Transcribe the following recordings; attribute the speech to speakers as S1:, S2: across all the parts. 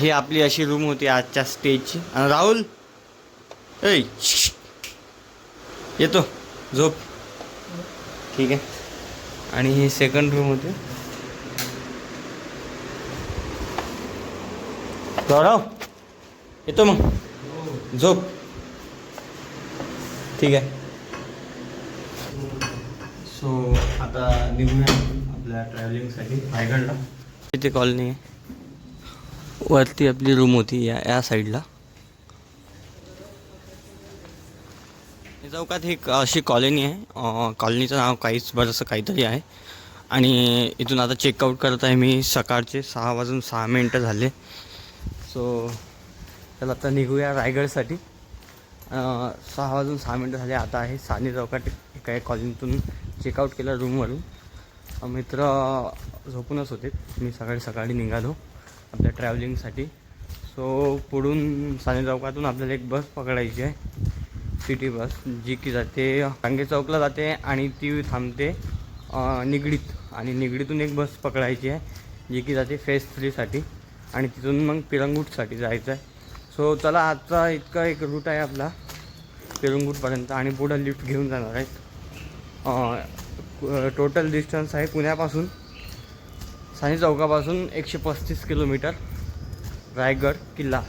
S1: ही आपली अशी रूम होती आजच्या स्टेजची आणि राहुल ऐ येतो झोप. ठीक आहे. आणि ही सेकंड रूम होती. गौरव येतो मग. झोप. ठीक आहे. सो आता निघूया आपल्या ट्रॅव्हलिंगसाठी रायगडला. इथे कॉलनी आहे. वरती आपली रूम होती या या साईडला चौकात ही अशी कॉलनी आहे. कॉलनीचं नाव काहीच बरंचसं काहीतरी आहे. आणि इथून आता चेकआउट करत आहे मी. सकाळचे सहा वाजून सहा मिनटं झाले. सो चला आता निघूया रायगडसाठी. सहा वाजून सहा मिनटं झाले. आता आहे साने चौकात एका कॉलनीतून चेकआउट केलं रूमवरून मित्र झोपूनच होते. मी सकाळी सकाळी निघालो. आपल्या ट्रॅव्हलिंगसाठी सो पुढून साने चौकातून आपल्याला एक बस पकडायची आहे. सिटी बस जी की जाते रांगे चौकला जाते आणि ती थांबते निगडीत. आणि निगडीतून एक बस पकडायची आहे जी की जाते फेस थ्रीसाठी आणि तिथून मग पिरंगूटसाठी जायचं आहे. सो चला आजचा इतका एक रूट आहे आपला पिरंगूटपर्यंत आणि पुढं लिफ्ट घेऊन जाणार आहेत. टोटल डिस्टन्स आहे पुण्यापासून. साने चौकापासून एकशे पस्तीस किलोमीटर रायगड किल्ला.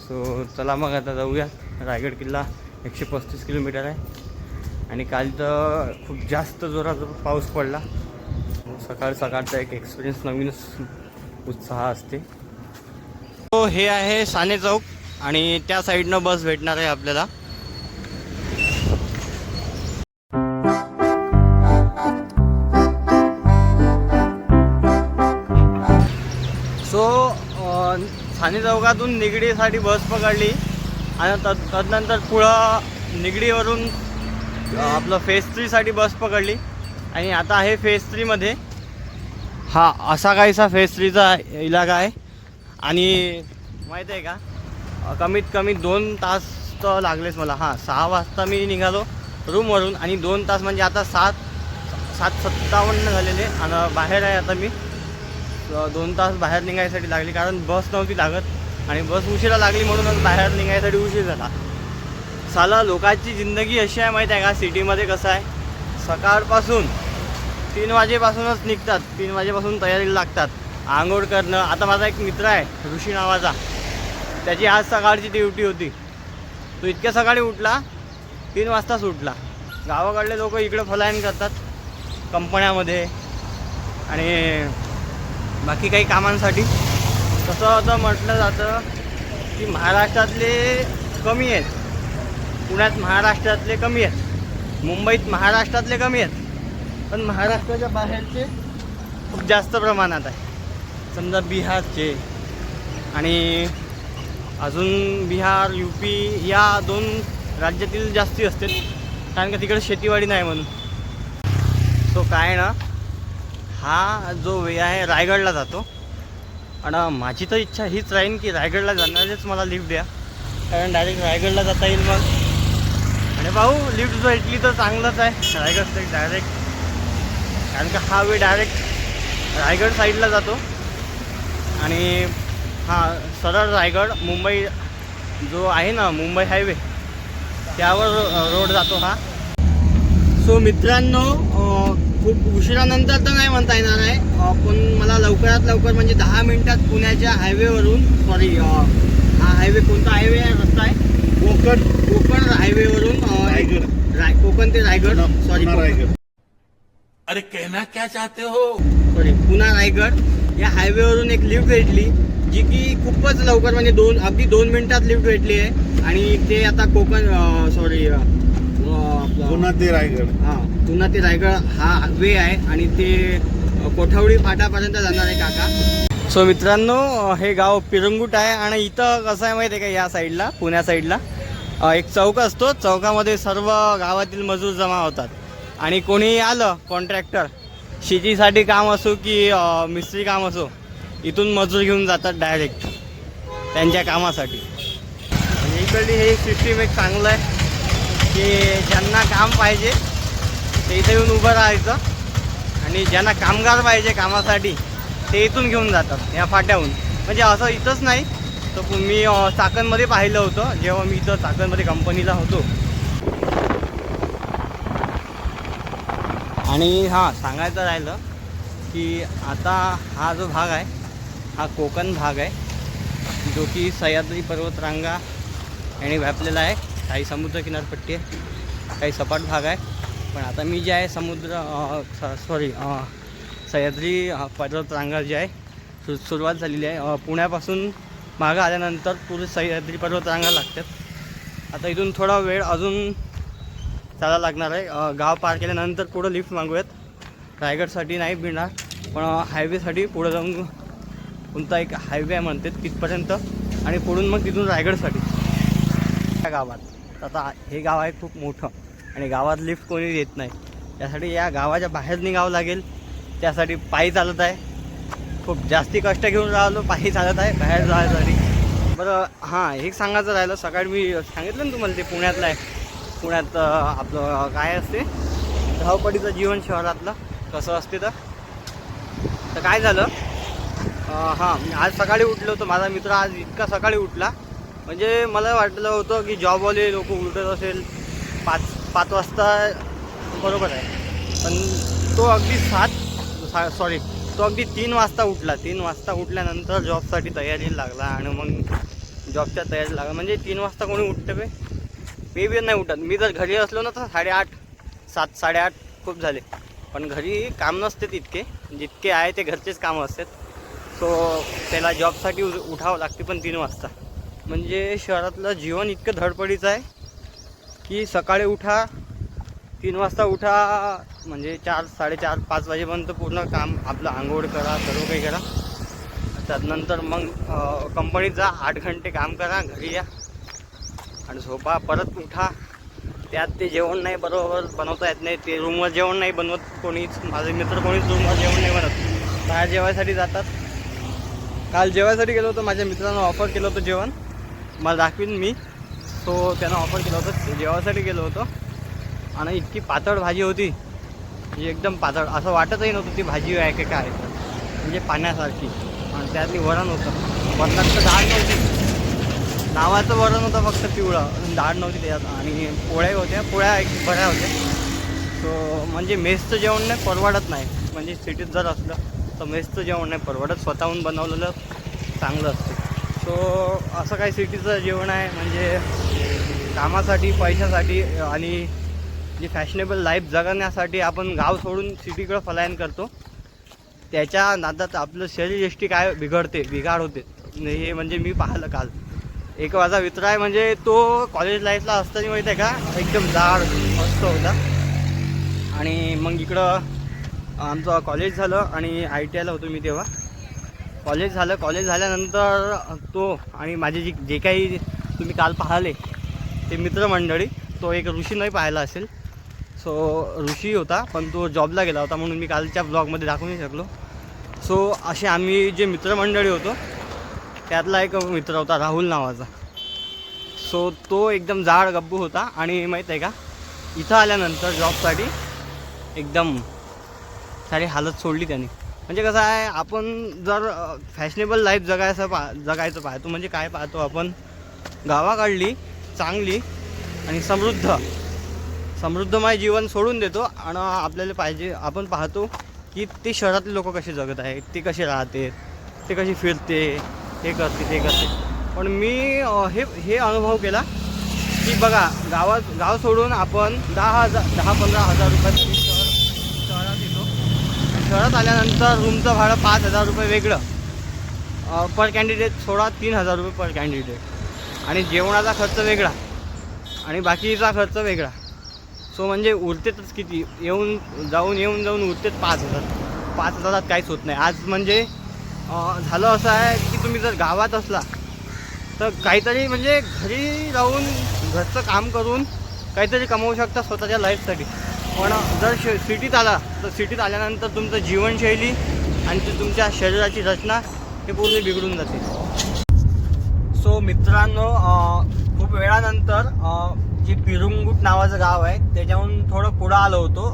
S1: सो चला मग आता जाऊया. रायगड किल्ला एकशे पस्तीस किलोमीटर आहे. आणि काल तर खूप जास्त जोराचा पाऊस पडला. सकाळ सकाळचा एक एक्सपिरियन्स नवीनच उत्साह असते. तो हे आहे साने चौक आणि त्या साईडनं बस भेटणार आहे आपल्याला. चौकातून निगडीसाठी बस पकडली आणि तद तदनंतर पुढं निगडीवरून आपलं फेज थ्रीसाठी बस पकडली. आणि आता आहे फेज थ्रीमध्ये हा असा काहीसा फेज थ्रीचा इलाका आहे. आणि माहीत आहे का? कमीत कमी दोन तास तर लागलेच मला. हां सहा वाजता मी निघालो रूमवरून आणि दोन तास म्हणजे आता सात सात सत्तावन्न झालेले. आणि बाहेर आहे आता मी. दोन तास बाहेर निघायसाठी लागली कारण बस नव्हती लागत. आणि बस उशिरा लागली म्हणूनच बाहेर निघायसाठी उशीर झाला. साला लोकांची जिंदगी अशी आहे माहीत आहे का? सिटीमध्ये कसं आहे? सकाळपासून तीन वाजेपासूनच निघतात. तीन वाजेपासून तयारीला लागतात. आंघोळ करणं. आता माझा एक मित्र आहे ऋषी नावाचा. त्याची आज सकाळची ड्युटी होती. तो इतक्या सकाळी उठला तीन वाजताच उठला. गावाकडले लोक इकडं फलायन करतात कंपन्यामध्ये आणि बाकी काही कामांसाठी. तसं आता म्हटलं जातं की महाराष्ट्रातले कमी आहेत. पुण्यात महाराष्ट्रातले कमी आहेत. मुंबईत महाराष्ट्रातले कमी आहेत. पण महाराष्ट्राच्या बाहेरचे खूप जास्त प्रमाणात आहे समजा बिहारचे आणि अजून बिहार यू पी या दोन राज्यातील जास्ती असते कारण का तिकडे शेतीवाडी नाही म्हणून. तो काय ना हा जो वे आहे रायगडला जातो. आणि माझी तर इच्छा हीच राहीन की रायगडला जाणारेच मला लिफ्ट द्या. कारण डायरेक्ट रायगडला जाता येईल मग. आणि भाऊ लिफ्ट भेटली तर चांगलंच आहे. रायगड साईड डायरेक्ट कारण का हा वे डायरेक्ट रायगड साईडला जातो. आणि हा सरळ रायगड मुंबई जो आहे ना मुंबई हायवे त्यावर रोड जातो हा. सो मित्रांनो खूप उशिरानंतर तर नाही म्हणता येणार आहे. पण मला लवकरात लवकर म्हणजे दहा मिनिटात पुण्याच्या हायवेवरून सॉरी हा हायवे कोणता हायवे आहे? रस्ता आहे? कोकण कोकण हायवेवरून
S2: रायगड.
S1: राय कोकण ते रायगड. सॉरी
S2: रायगड.
S3: अरे कहना क्या चाहते हो?
S1: सॉरी पुन्हा रायगड. या हायवेवरून एक लिफ्ट भेटली जी की खूपच लवकर म्हणजे दोन अगदी दोन मिनिटात लिफ्ट भेटली आहे. आणि ते आता कोकण सॉरी
S2: पुन्हा ते रायगड.
S1: हा पुन्हा ते रायगड हा वे आहे आणि ते कोठवडी फाटापर्यंत जाणार आहे काका. सो मित्रांनो हे गाव पिरंगुट आहे आणि इथं कसं आहे माहिती आहे का या साईडला पुण्या साईडला एक चौक असतो. चौकामध्ये सर्व गावातील मजूर जमा होतात. आणि कोणी आलं कॉन्ट्रॅक्टर शेतीसाठी काम असो की मिस्त्री काम असो इथून मजूर घेऊन जातात डायरेक्ट त्यांच्या कामासाठी. इकडली हे सिस्टीम एक चांगलं आहे. की ज्यांना काम पाहिजे ते इथं येऊन उभं राहायचं. आणि ज्यांना कामगार पाहिजे कामासाठी ते इथून घेऊन जातात या फाट्याहून. म्हणजे असं इथंच नाही. तर मी चाकणमध्ये पाहिलं होतं. जेव्हा मी इथं चाकणमध्ये कंपनीला होतो. आणि हां सांगायचं राहिलं की आता हा जो भाग आहे हा कोकण भाग आहे जो की सह्याद्री पर्वतरांगा याने व्यापलेला आहे. काही समुद्र किनारपट्टी आहे काही सपाट भाग आहे. पण आता मी जे आहे समुद्र सॉरी सह्याद्री पर्वत रांगा जी आहे सु सुरुवात झालेली आहे. पुण्यापासून मागं आल्यानंतर पुढे सह्याद्री पर्वत रांगा लागतात. आता इथून थोडा वेळ अजून चालायला लागणार आहे. गाव पार केल्यानंतर पुढं लिफ्ट मागूयात. रायगडसाठी नाही मिळणार पण हायवेसाठी पुढं जाऊन कोणता एक हायवे म्हणतात तिथपर्यंत. आणि पुढून मग तिथून रायगडसाठी. त्या गावात. आता हे गाव आहे खूप मोठं आणि गावात लिफ्ट कोणी देत नाही. त्यासाठी या गावाच्या बाहेर निघावं लागेल. त्यासाठी पायी चालत आहे. खूप जास्ती कष्ट घेऊन राहिलो पायी चालत आहे बाहेर जायसाठी बरं हां एक सांगायचं राहिलं सकाळी मी सांगितलं ना तुम्हाला ते पुण्यातलं आहे. पुण्यात आपलं काय असते? धावपडीचं जीवन शहरातलं. कसं असते तर? तर काय झालं? हां मी आज सकाळी उठलो होतो. माझा मित्र आज इतका सकाळी उठला. म्हणजे मला वाटलं होतं की जॉबवाले लोक उलटत असेल. पाच पाच वाजता बरोबर आहे. पण तो अगदी सात सॉरी तो अगदी तीन वाजता उठला. तीन वाजता उठल्यानंतर जॉबसाठी तयारीला लागला आणि मग जॉबच्या तयारी लागला. म्हणजे तीन वाजता कोणी उठते बे मी बी नाही उठत. मी जर घरी असलो ना तर साडेआठ सात साडेआठ खूप झाले. पण घरी काम नसते तितके. जितके आहे ते घरचेच कामं असतात. सो त्याला जॉबसाठी उठावं लागते पण तीन वाजता. म्हणजे शहरातलं जीवन इतकं धडपडीचं आहे की सकाळी उठा तीन वाजता उठा म्हणजे चार साडेचार पाच वाजेपर्यंत पूर्ण काम आपलं आंघोळ करा सर्व काही करा. त्यानंतर मग कंपनीत जा आठ घंटे काम करा घरी या. आणि झोपा परत उठा. त्यात ते जेवण नाही बरोबर बनवता येत नाही. ते रूमवर जेवण नाही बनवत कोणीच. माझे मित्र कोणीच रूमवर जेवण नाही बनवत. बाहेर जेवायसाठी जातात. काल जेवायसाठी गेलो होतो. माझ्या मित्रांना ऑफर केलं होतं जेवण. मला दाखवीन मी. सो त्यानं ऑफर केलं होतं. जेवासाठी गेलो होतो. आणि इतकी पातळ भाजी होती. जी एकदम पातळ. असं वाटतही नव्हतं ती भाजी आहे की काय. म्हणजे पाण्यासारखी. आणि त्यातली वरण होतं. वरणात तर डाळ नव्हती. नावाचं वरण होतं फक्त पिवळं. डाळ नव्हती त्याच्यात आणि पोळ्याही होत्या. पोळ्या एक बऱ्या होत्या. सो म्हणजे मेसचं जेवण नाही परवडत नाही. म्हणजे सिटीत जर असलं तर मेसचं जेवण नाही परवडत. स्वतःहून बनवलेलं चांगलं असतं. सो असं काही सिटीचं जेवण आहे. म्हणजे कामासाठी पैशासाठी आणि जी फॅशनेबल लाईफ जगण्यासाठी आपण गाव सोडून सिटीकडं पलायन करतो. त्याच्या नादात आपलं शरीरयष्टी काय बिघडते बिघाड होते. हे म्हणजे मी पाहिलं काल. एक माझा मित्र आहे म्हणजे तो कॉलेज लाईफला असताना माहिती आहे का एकदम जाड मस्त होता. आणि मग इकडं आमचं कॉलेज झालं आणि आय टी आयला होतो मी तेव्हा. कॉलेज झालं कॉलेज झाल्यानंतर तो आणि माझे जी जे काही तुम्ही काल पाहिले ते मित्रमंडळी तो एक ऋषी नाही पाहिला असेल. सो ऋषी होता पण तो जॉबला गेला होता म्हणून मी कालच्या ब्लॉगमध्ये दाखवू नाही शकलो. सो असे आम्ही जे मित्रमंडळी होतो त्यातला एक मित्र होता राहुल नावाचा. सो तो एकदम जाड गब्बू होता आणि माहीत आहे का इथं आल्यानंतर जॉबसाठी एकदम सारी हालत सोडली त्याने. म्हणजे कसं आहे आपण जर फॅशनेबल लाईफ जगायचं पा जगायचं पाहतो म्हणजे काय पाहतो आपण? गावाकडली चांगली आणि समृद्ध. समृद्धमय जीवन सोडून देतो आणि आपल्याला पाहिजे आपण पाहतो की ते शहरातले लोक कसे जगत आहेत ते कसे राहते ते कसे फिरते हे करते ते करते. पण मी हे हे अनुभव केला की बघा गावात गाव सोडून आपण दहा हजार दहा पंधरा हजार रुपयात परत आल्यानंतर रूमचं भाडं पाच हजार रुपये वेगळं. पर कॅन्डिडेट सोळा तीन हजार रुपये पर कॅन्डिडेट आणि जेवणाचा खर्च वेगळा. आणि बाकीचा खर्च वेगळा. सो म्हणजे उरतेतच किती? येऊन जाऊन येऊन जाऊन उरतेच पाच हजार. पाच हजारात काहीच होत नाही. आज म्हणजे झालं असं आहे की तुम्ही जर गावात असला तर काहीतरी म्हणजे घरी राहून घरचं काम करून काहीतरी कमवू शकता स्वतःच्या लाईफसाठी पण जर श सिटीत आला तर सिटीत आल्यानंतर तुमचं जीवनशैली आणि ती तुमच्या शरीराची रचना हे पूर्ण बिघडून जाते. सो मित्रांनो खूप वेळानंतर जे पिरुंगुट नावाचं गाव आहे त्याच्याहून थोडं पुढं आलो होतो.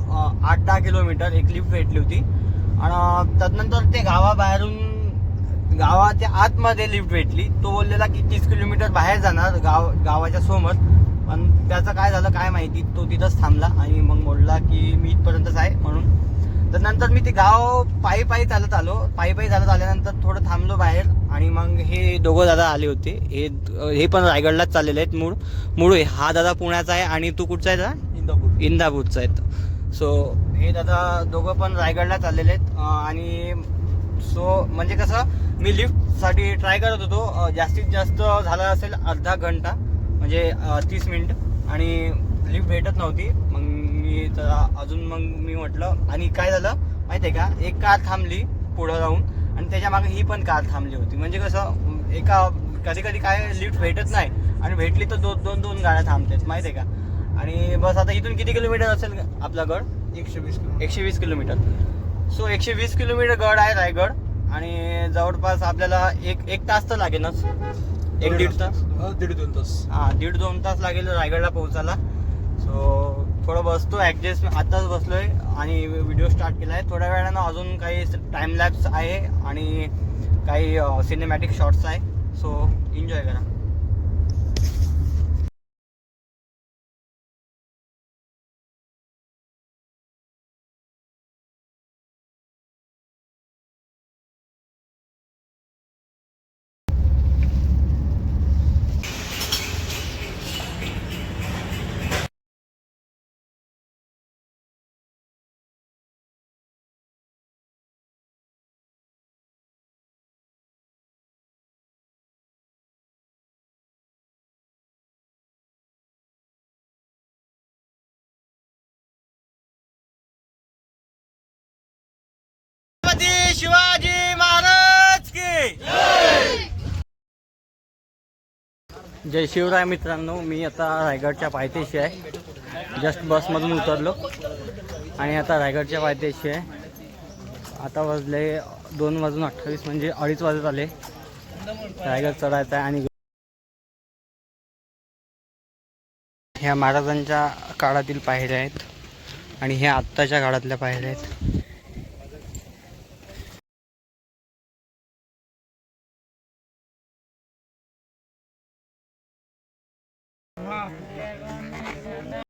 S1: आठ दहा किलोमीटर एक लिफ्ट भेटली होती. आणि त्यानंतर ते गावाबाहेरून गावाच्या आतमध्ये लिफ्ट भेटली. तो बोललेला की तीस किलोमीटर बाहेर जाणार गाव गावाच्या समोर. पण त्याचं काय झालं काय माहिती तो तिथंच थांबला आणि मग बोलला की मी इथपर्यंतच आहे म्हणून. तर नंतर मी ते गाव पायी पायी चालत आलो. पायी पायी चालत आल्यानंतर थोडं थांबलो बाहेर आणि मग हे दोघं दादा आले होते. हे हे पण रायगडलाच चाललेले आहेत मूळ. मूळ हा दादा पुण्याचा आहे आणि तू कुठचा आहे दादा?
S2: इंदापूर
S1: इंदापूरचा आहेत सो हे दादा दोघं पण रायगडला चाललेले आहेत. आणि सो म्हणजे कसं मी लिफ्टसाठी ट्राय करत होतो. जास्तीत जास्त झाला असेल अर्धा घंटा. म्हणजे तीस मिनिट. आणि लिफ्ट भेटत नव्हती. मग मी तर अजून मग मी म्हटलं आणि काय झालं माहिती आहे का? एक कार थांबली पुढं राहून आणि त्याच्यामागे ही पण कार थांबली होती. म्हणजे कसं एका कधी कधी काय लिफ्ट भेटत नाही. आणि भेटली तर दोन दोन दोन गाड्या थांबतात माहिती आहे का? आणि बस आता इथून किती किलोमीटर असेल आपला गड?
S2: एकशे वीस
S1: एकशे वीस किलोमीटर. सो एकशे वीस किलोमीटर गड आहे रायगड. आणि जवळपास आपल्याला एक एक तास तर लागेलच. एक दीड तास?
S2: हा दीड दोन तास.
S1: हा दीड दोन तास लागेल रायगडला पोहोचायला. सो थोडं बसतो ॲडजस्ट आत्ताच बसलोय आणि व्हिडिओ स्टार्ट केला आहे थोड्या वेळानं अजून काही टाइम लॅप्स आहे आणि काही सिनेमॅटिक शॉट्स आहे. सो एन्जॉय करा. छत्रपती शिवाजी महाराज की. जय शिवराय मित्रांनो मी आता रायगडच्या पायथ्याशी आहे. जस्ट बसमधून उतरलो आणि आता रायगडच्या पायथ्याशी आहे. आता वाजले दोन वाजून अठ्ठावीस म्हणजे अडीच वाजत आले. रायगड चढायचा आहे आणि ह्या महाराजांच्या काळातील पायऱ्या आहेत आणि ह्या आत्ताच्या काळातल्या पायऱ्या आहेत. Ha!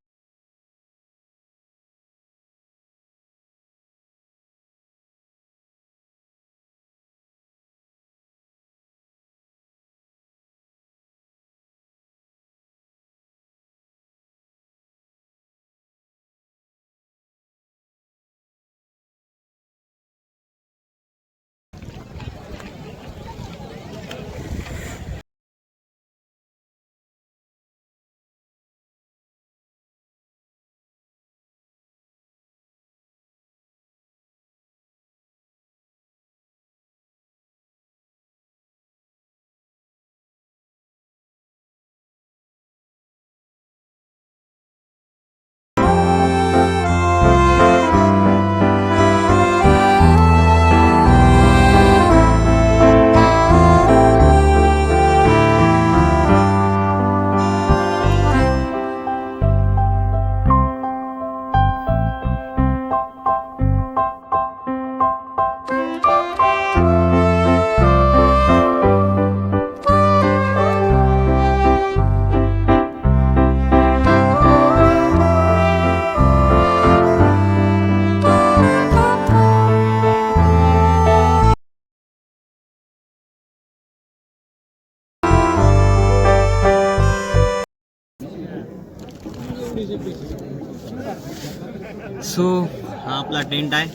S1: टेंट आहे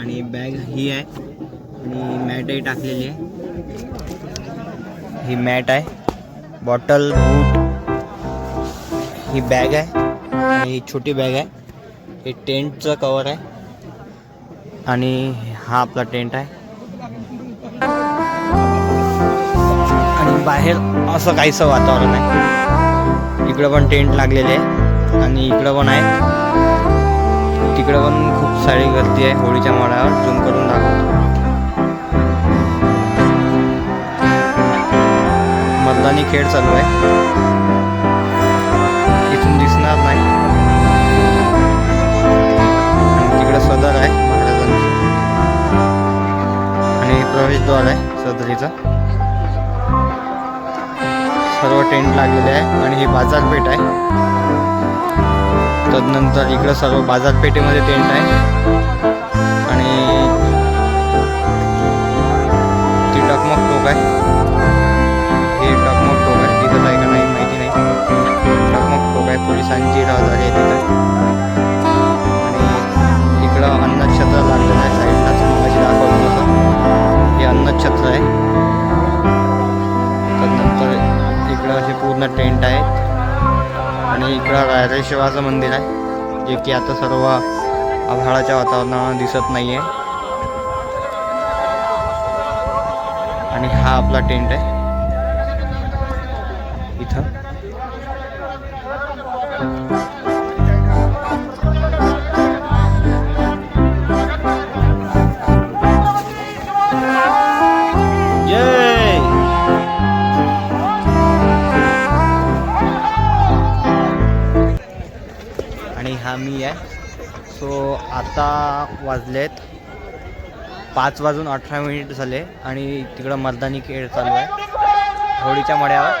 S1: आणि बॅग ही आहे आणि मॅटही टाकलेली आहे. ही मॅट आहे. बॉटल बूट ही बॅग आहे आणि ही छोटी बॅग आहे. हे टेंटचं कवर आहे आणि हा आपला टेंट आहे. आणि बाहेर असं काहीसं वातावरण आहे. इकडं पण टेंट लागलेले आहे आणि इकडं पण आहे. तिकडं पण खूप सारी गर्दी आहे होळीच्या माळावर झूम करून दाखवतो. मतदानी खेळ चालू आहे. इथून दिसणार नाही. आणि तिकडं सदर आहे महाराजांची. आणि प्रवेशद्वार आहे सदरीचा. सर्व टेंट लागलेले आहे आणि ही बाजारपेठ आहे. तदनंतर इकडं सर्व बाजारपेठेमध्ये टेंट आहे. इकडं शिवाचं मंदिर आहे जे की आता सर्व आभाळाच्या वातावरणानं दिसत नाही आहे आणि हा आपला टेंट आहे. आहे. सो आता वाजलेत पाच वाजून अठरा मिनिट झाले आणि तिकडं मर्दानी खेळ चालू आहे. होळीच्या मड्यावर.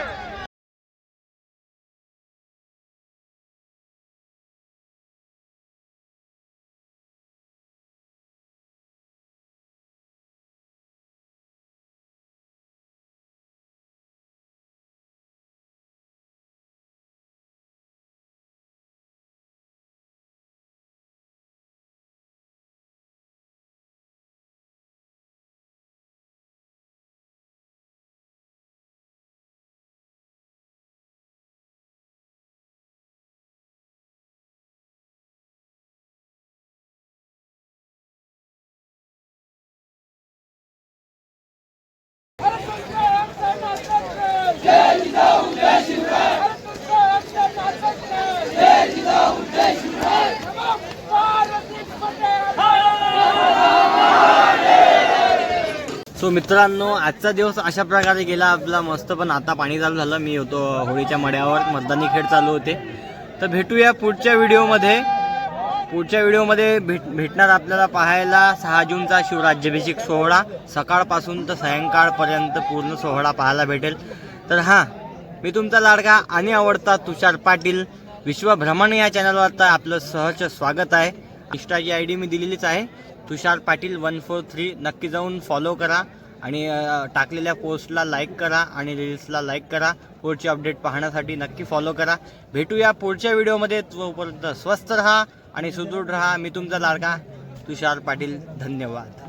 S1: सो मित्रांनो आजचा दिवस अशा प्रकारे गेला आपला. मस्त पण आता पाणी चालू झालं. मी होतो होळीच्या मड्यावर. मतदानी खेळ चालू होते. तर भेटूया पुढच्या व्हिडिओमध्ये. पुढच्या व्हिडिओमध्ये भेट भेटणार आपल्याला पाहायला सहा जूनचा शिवराज्याभिषेक सोहळा. सकाळपासून तर सायंकाळपर्यंत पूर्ण सोहळा पाहायला भेटेल. तर हां मी तुमचा लाडका आणि आवडता तुषार पाटील. विश्वभ्रमण या चॅनलवर तर आपलं सहज स्वागत आहे. इंस्टाची आय डी मी दिलेलीच आहे. Tushar Patil one four three. नक्की जाऊन फॉलो करा आणि टाकलेल्या पोस्टला लाईक करा आणि रील्सला लाईक करा. पुढची अपडेट पाहण्यासाठी नक्की फॉलो करा. भेटूया पुढच्या व्हिडिओमध्ये तोपर्यंत स्वस्त राहा आणि सुदृढ राहा. मी तुमचा लाडका तुषार पाटील. धन्यवाद.